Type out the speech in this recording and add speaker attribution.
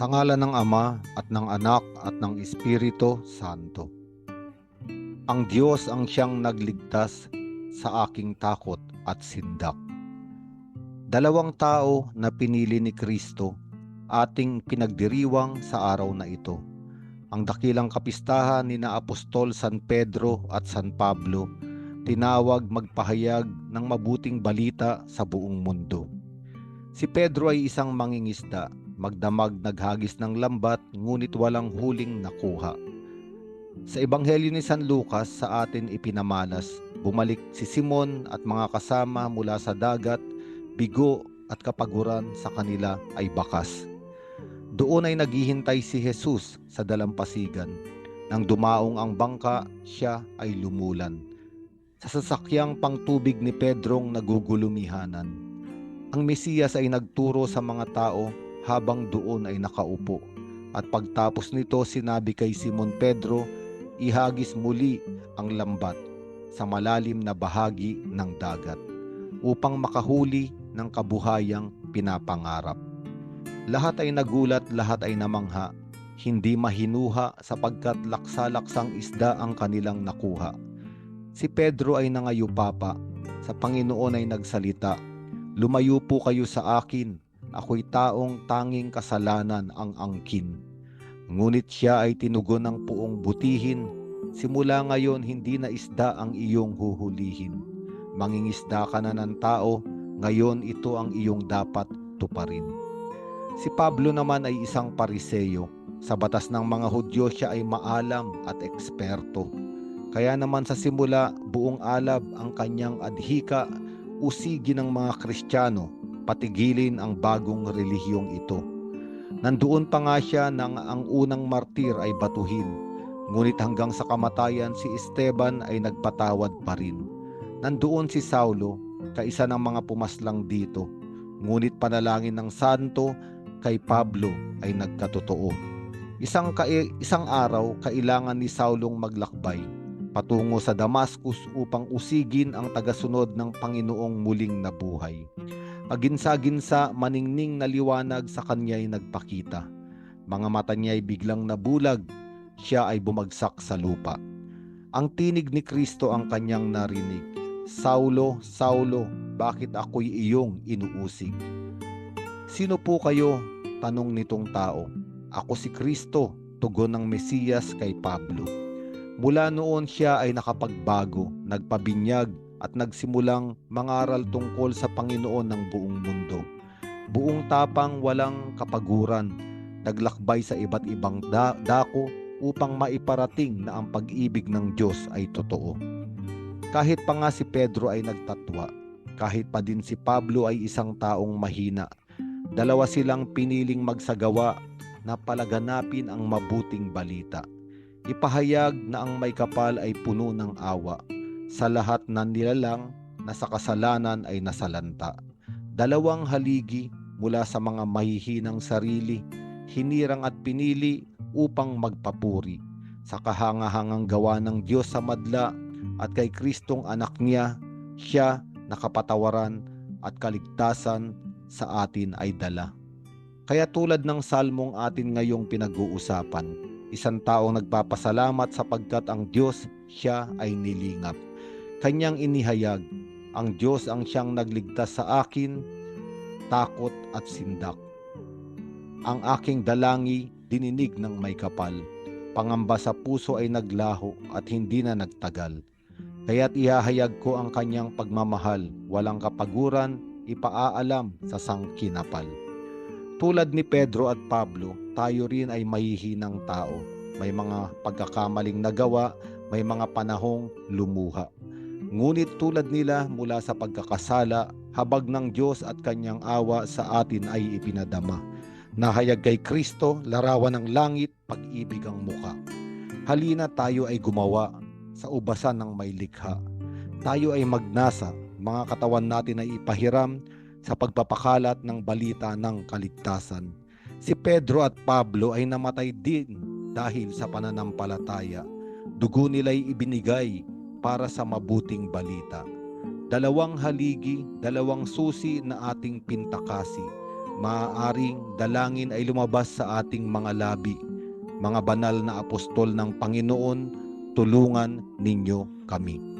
Speaker 1: Sa ngala ng Ama at ng Anak at ng Espiritu Santo. Ang Diyos ang siyang nagligtas sa aking takot at sindak. Dalawang tao na pinili ni Kristo ating pinagdiriwang sa araw na ito. Ang dakilang kapistahan ni na Apostol San Pedro at San Pablo tinawag magpahayag ng mabuting balita sa buong mundo. Si Pedro ay isang mangingisda, magdamag naghagis ng lambat ngunit walang huling nakuha. Sa Ebanghelyo ni San Lucas sa atin ipinamalas, bumalik si Simon at mga kasama mula sa dagat, bigo at kapaguran sa kanila ay bakas. Doon ay naghihintay si Jesus sa dalampasigan. Nang dumaong ang bangka, siya ay lumulan. Sa sasakyang pangtubig ni Pedrong nagugulumihanan. Ang Mesiyas ay nagturo sa mga tao habang doon ay nakaupo. At pagtapos nito sinabi kay Simon Pedro, ihagis muli ang lambat sa malalim na bahagi ng dagat upang makahuli ng kabuhayang pinapangarap. Lahat ay nagulat, lahat ay namangha, hindi mahinuha sapagkat laksa-laksang isda ang kanilang nakuha. Si Pedro ay nangayupapa, sa Panginoon ay nagsalita, Lumayo po kayo sa akin, ako'y taong tanging kasalanan ang angkin. Ngunit siya ay tinugon ng puong butihin, simula ngayon hindi na isda ang iyong huhulihin. Mangingisda ka na ng tao, ngayon ito ang iyong dapat tuparin. Si Pablo naman ay isang pariseyo. Sa batas ng mga Hudyo siya ay maalam at eksperto. Kaya naman sa simula, buong alab ang kanyang adhika, usigi ng mga Kristiyano, patigilin ang bagong relihiyong ito. Nandoon pa nga siya nang ang unang martir ay batuhin, ngunit hanggang sa kamatayan si Esteban ay nagpatawad pa rin. Nandoon si Saulo, kaisa ng mga pumaslang dito, ngunit panalangin ng santo kay Pablo ay nagkatotoo. Isang, ka- isang araw, kailangan ni Saulong maglakbay patungo sa Damascus upang usigin ang tagasunod ng Panginoong muling nabuhay. Paginsa-ginsa, maningning na liwanag sa kanya'y nagpakita. Mga mata niya'y biglang nabulag, siya ay bumagsak sa lupa. Ang tinig ni Kristo ang kanyang narinig. Saulo, Saulo, bakit ako'y iyong inuusig? Sino po kayo? Tanong nitong tao. Ako si Kristo, tugon ng Mesiyas kay Pablo. Mula noon siya ay nakapagbago, nagpabinyag at nagsimulang mangaral tungkol sa Panginoon ng buong mundo. Buong tapang walang kapaguran, naglakbay sa iba't ibang da- dako upang maiparating na ang pag-ibig ng Diyos ay totoo. Kahit pa nga si Pedro ay nagtatwa, kahit pa din si Pablo ay isang taong mahina, dalawa silang piniling magsagawa na palaganapin ang mabuting balita. Ipahayag na ang may kapal ay puno ng awa sa lahat na nilalang na sa kasalanan ay nasalanta. Dalawang haligi mula sa mga mahihinang sarili, hinirang at pinili upang magpapuri sa kahangahangang gawa ng Diyos sa madla at kay Kristong anak niya, siya nakapatawaran at kaligtasan sa atin ay dala. Kaya tulad ng salmong atin ngayong pinag-uusapan, isang taong nagpapasalamat sapagkat ang Diyos siya ay nilingap. Kanyang inihayag, ang Diyos ang siyang nagligtas sa akin, takot at sindak. Ang aking dalangi dininig ng may kapal. Pangamba sa puso ay naglaho at hindi na nagtagal. Kaya't ihahayag ko ang kanyang pagmamahal, walang kapaguran, ipaaalam sa sangkinapal. Tulad ni Pedro at Pablo, tayo rin ay mahihinang tao. May mga pagkakamaling nagawa, may mga panahong lumuha. Ngunit tulad nila mula sa pagkakasala, habag ng Diyos at kanyang awa sa atin ay ipinadama. Nahayag kay Kristo, larawan ng langit, pag-ibig ang muka. Halina tayo ay gumawa sa ubasan ng may likha. Tayo ay magnasa, mga katawan natin ay ipahiram sa pagpapakalat ng balita ng kaligtasan. Si Pedro at Pablo ay namatay din dahil sa pananampalataya. Dugo nila'y ibinigay para sa mabuting balita. Dalawang haligi, dalawang susi na ating pintakasi. maaaring dalangin ay lumabas sa ating mga labi. Mga banal na apostol ng Panginoon, tulungan ninyo kami.